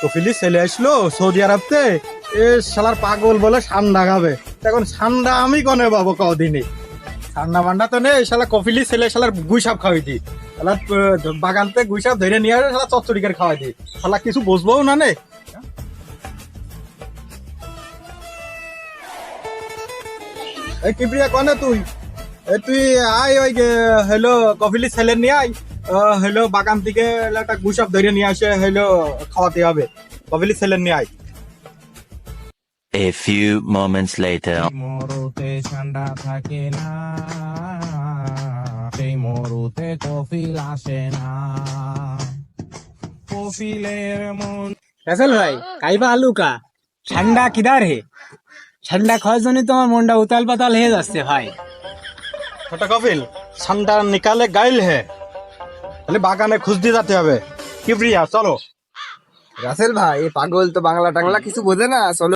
কপিলি ছেলে আসলো সৌদি আরবতে। এ শালার পাগল বলে ঠান্ডা খাবে। এখন ঠান্ডা আমি কনে পাবো কদিনই ঠান্ডা বান্ডা তো নেই, শালা কপিলি ছেলে শালার গুইসাপ খাওয়াই দি। শালার বাগানতে গুইসাপ ধরে নিয়ে আসে, শালা চচ্চড়িকার খাওয়াই দি। শালা কিছু বুঝব না নে। এই কিপ্রিয়া, কনে তুই? তুই আয় ওই হ্যালো কপিলি ছেলে নিয়ে আয়। হ্যালো বাগান থেকে একটা গুসাপ ধরে নিয়ে আসে হ্যালো খাওয়াতে হবে। কপিলি ছেলে নিয়ে আয়। A few moments later. মরুতে ঠান্ডা থাকে না সেই মরুতে কফিল আসে না। কফিলের মন রাসেল ভাই কাইবা আলু কা? ঠান্ডা কিদার হে? ঠান্ডা খাওয়ার জন্য তো আমার মনটা উতাল পাতাল হয়ে যাচ্ছে ভাই। ছোট কপিল ঠান্ডা নিকালে গাইল হে। তাহলে বাগানে খুঁজ দিয়ে যেতে হবে। কিপ্রিয়া চলো। রাসেল ভাই পাগল তো বাংলা টাংলা কিছু বোঝে না, চলো।